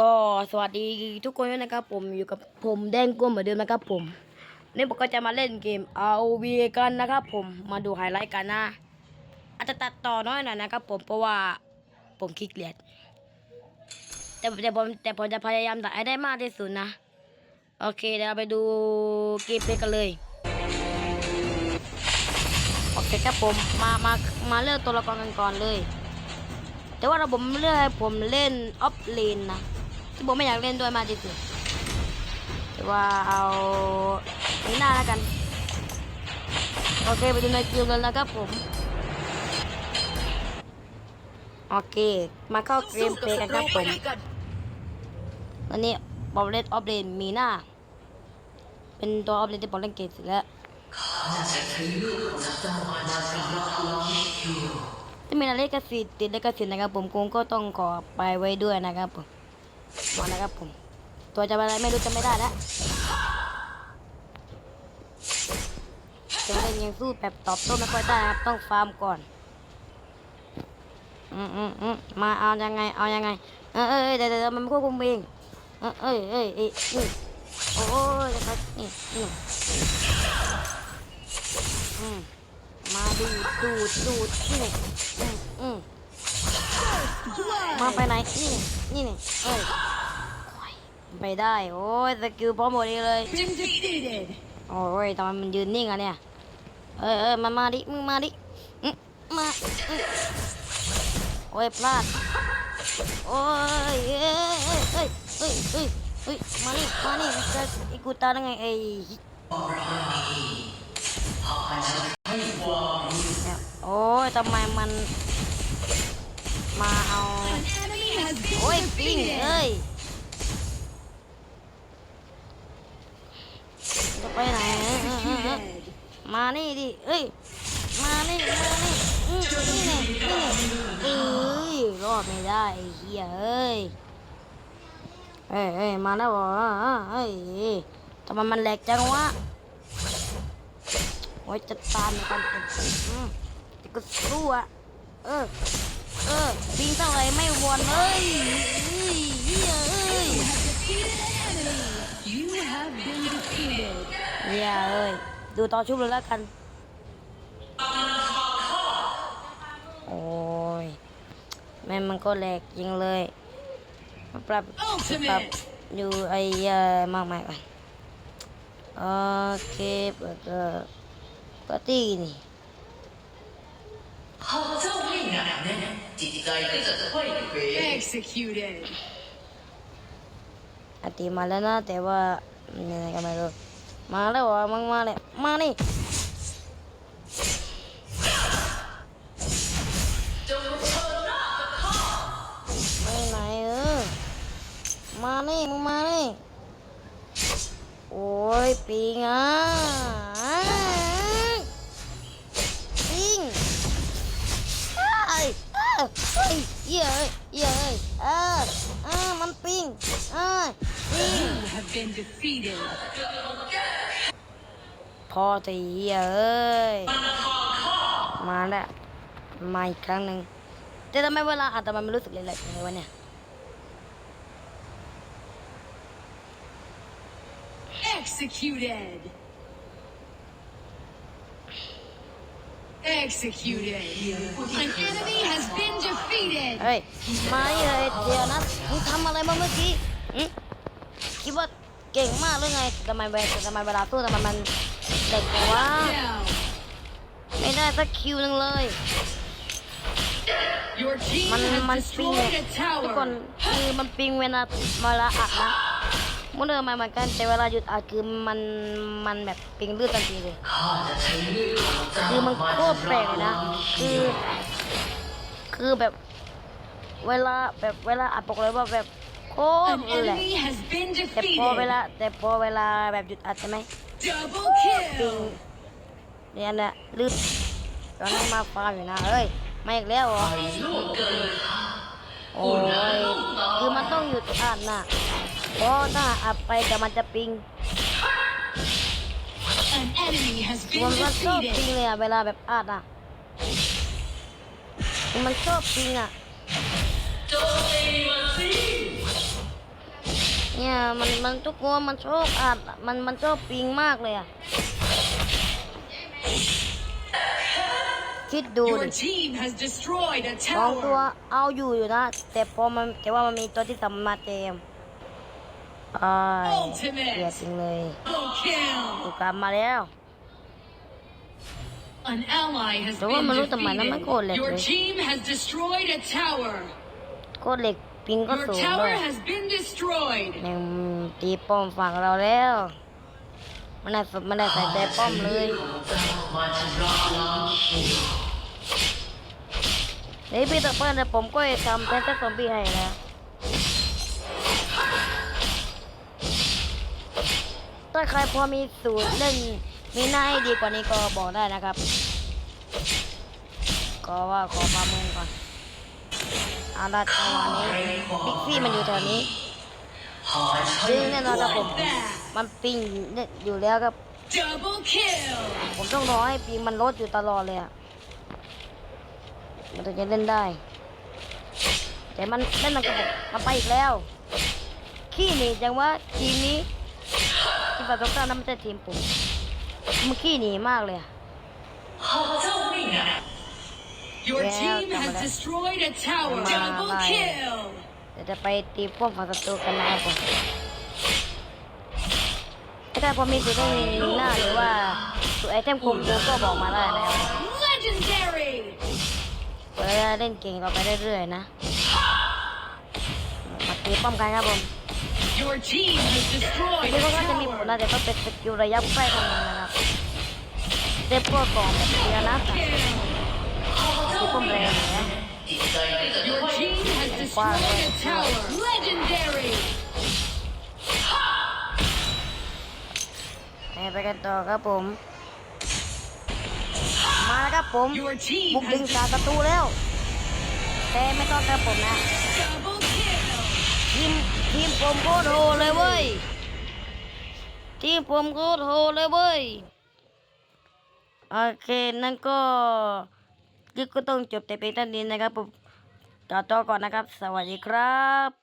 ก็สวัสดีทุกคนด้วยนะครับ ผมอยู่กับผมแดงก้มเหมือนเดิมนะครับ ผมนี่ผมก็จะมาเล่นเกม ROV กันนะครับ ผมมาดูไฮไลท์กันนะอาจจะตัดต่อน้อยหน่อยนะครับ ผมเพราะว่าผมขี้เกียจแต่แต่ผมแต่ผมจะพยายามตัดให้ได้มากที่สุดนะ โอเคเดี๋ยวเราไปดูเกมเพลย์กันเลยโอเคครับผมมามามาเลือกตัวละครกันก่อนเลย แต่ว่าเราผมเลือกให้ผมเล่นออฟเลนนะ ที่ผมไม่อยากเล่นด้วยมากที่สุดแต่ว่าเอาไม่น่าแล้วกัน โอเคไปดูในคิวกันแล้วครับผม โอเค มาเข้าเกมเพลย์กันครับผมตอนนี้ผมเล่นออฟเลนมีหน้า เป็นตัวออฟเลนที่ผมเล่นเกมเสร็จแล้วถ้ามีอะไรกสิติดเลกสิทธิ์นะครับผมคงก็ต้องขอไปไว้ด้วยนะครับผม มานะครับผม ตัวจะอะไรไม่รู้จะไม่ได้แล้วตัวเล่นยังสู้แบบตอบโต้ไม่ค่อยได้นะครับต้องฟาร์มก่อน อืมอืมอืมมาเอายังไงเอายังไง เออเออเดี๋ยวเดี๋ยวมันควบคุมเองเออเอ้ยเอ้ยเอ้ยนี่โอ้ยจะไปนี่นี่อืมมาดูดดูดดูดนี่อืม มาไปไหน นี่นี่นี่เอ้ยโอ้ยไปได้ โอ้ยสกิลพร้อมหมดเลย โอ้ยทำไมมันยืนนิ่งอะเนี่ย เอ้ยเอ้ยมามาดิ มึงมาดิมาโอ้ยพลาด โอ้ยเอ้ยเอ้ยเอ้ยเอ้ยเอ้ยมานี่มานี่จะไอ้กูตายได้ไงไอ้โอ้ยทำไมมัน มาเอา โอ้ยปิ้งเอ้ย จะไปไหนมานี่ดิ เอ้ย มานี่ มานี่อืมนี่ไงนี่ไงเอ้ย รอดไม่ได้ไอ้เหี้ยเอ้ย เอ้ยเอ้ยมาแล้วเหรอเอ้ยทำไมมันแหลกจังวะ โอ้ยจะตามในกันจะก็สู้อะเออ ออปิงเท่าไหรไม่วนเลยเฮ้ยเหี้ยเอ้ย You have defeated an enemy. You have been defeated. เหี้ยเอ้ยดูต่อชุบเลยแล้วกัน โอ้ยแม่งมันก็แหลกจริงเลยมาปรับปรับ Ultimate. อยู่ไอ้เอ่อมากมายก่อนโอเคเปิดเออปกตินี่ 好เจ้าไม่หนักแน่จิตใจก็จะค่อยเขว Executed. อาติมาแล้วนะแต่ว่ายังไงก็ไม่รู้มาแล้วเหรอมึงมาเลยมานี่จงเชิญหน้ากับข้าไหนเออมานี่มึงมานี่โอ้ยปิงอะ เอ้ยเหี้ยเอ้ยเหี้ยเอ้ยเออเออมันปิงเอ้ยปิง You have been defeated. พอตีเอ้ย มาแล้วมาอีกครั้งหนึ่งแต่ทำไมเวลาอัดแต่มันไม่รู้สึกเลยแหละยังไงวะเนี่ย Executed. Executed. An enemy has been defeated. เฮ้ยมานี่เลยเดี๋ยวนะมึงทำอะไรมาเมื่อกี้คิดว่าเก่งมากหรือไงทำไมเวลาทำไมเวลาสู้ทำไมมันเด็กวะไม่ได้สักคิวหนึ่งเลย มันมันปิงทุกคนคือมันปิงเวลาเวลาอัดนะมันเดินมาเหมือนกันแต่เวลาหยุดอัดคือมันมันแบบปิงเลือดทันทีเลยคือมันโคตรแปลกนะ คือ คือแบบ เวลาแบบเวลาอัดบอกเลยว่าแบบโคต An รแหลก enemy has been แต่พอเวลา defeated. แต่พอเวลาแบบหยุดอัดใช่ไหม Double ปิง kill. เนี่ยแหละลืดตอนนี้มาฟาร์มอยู่นะเอ้ยมาอีกแล้วเหรอไปล่วงเกินข้าโอ้ยคือมันต้องหยุดอัดนะเพราะถ้าอัดไปแต่มันจะปิง An enemy has มั been นมันชอบปิง defeated. เลยอะเวลาแบบอัดอะมันชอบปิงอะโจมตีมันสิ เนี่ยมันมันทุกคนมันชอบอัดมันมันชอบปิงมากเลยอะ คิดดู Your ดิ team has destroyed a สองตัว tower. เอาอยู่อยู่นะ แต่พอมันแต่ว่ามันมีตัวที่สามมาเต็มอ้ายเกลียดจริงเลย Double kill. กูกลับมาแล้ว An ally has แต่ว่า been มันรู้ทำไมนะมันโกรธเหล็ก defeated. เล Your ย โคตรเหล็กปิงก็ Your สูงเล tower ย has been destroyed. แม่งตีป้อมฝั่งเราแล้วมันได้สมันได้ใส่ใจป้อมเลยมาชำระล้างชีวิตเฮ้ยพี่ตะเปิ้ลแต่ผมก็จะทำแพนเซอร์ซอมบี้ให้นะถ้าใครพอมีสูตรเล่นมีหน้าให้ดีกว่านี้ก็บอกได้นะครับ ก็ว่าขอประเมินก่อน เอาละจังหวะนี้บิ๊กซี่มันอยู่แถวนี้ซึ่งแน่นอนครับผมมันปิงอยู่แล้วครับผมต้องรอให้ปิงมันลดอยู่ตลอดเลยอะมันถึงจะเล่นได้ แต่มันเล่นมันกระบอกมันไปอีกแล้ว ขี้หนีจังว่าทีมนี้ทีมฝ่ายตรงข้ามนั้นม่ใช่ทีมผมมันขี้หนีมากเลยอะ Your Yeah, team come has uh, on. destroyed a tower. Come on, Double bye. kill. เดี๋ยวจะไปตีป้อมฝั่งศัตรูกันนะครับผมถ้าใครพอมีสูตรได้มีหน้าหรือว่าสูตรไอเทมคุมตัวก็บอกมาได้นะครับ Legendary. เราจะเล่นเก่งต่อไปเรื่อยๆนะมาตีป้อมกันครับผม Your team has ที destroyed นี้ a ก็จะมีผลนะ tower. แต่ต้องเป็นสกิลระยะใกล้เท่านั้นนะครับเซฟพวกกล่องแบบเดียวนะ Kill. ตีป้อมแรงนะจิตใจก็จะ Your ค่อย team has destroyed a tower. Legendary. ไปกันต่อครับผม มาแล้วครับผม Your team บุกดึง has จากประตูแล้ว แต่ไม่ต้องครับผมนะ double kill. ทีมทีมผมโคตรโหดเลยเว้ยทีมผมโคตรโหดเลยเว้ยโอเค นั่นก็ คลิปก็ต้องจบแต่เพียงเท่านี้นะครับผมต่อต่อก่อนนะครับ สวัสดีครับ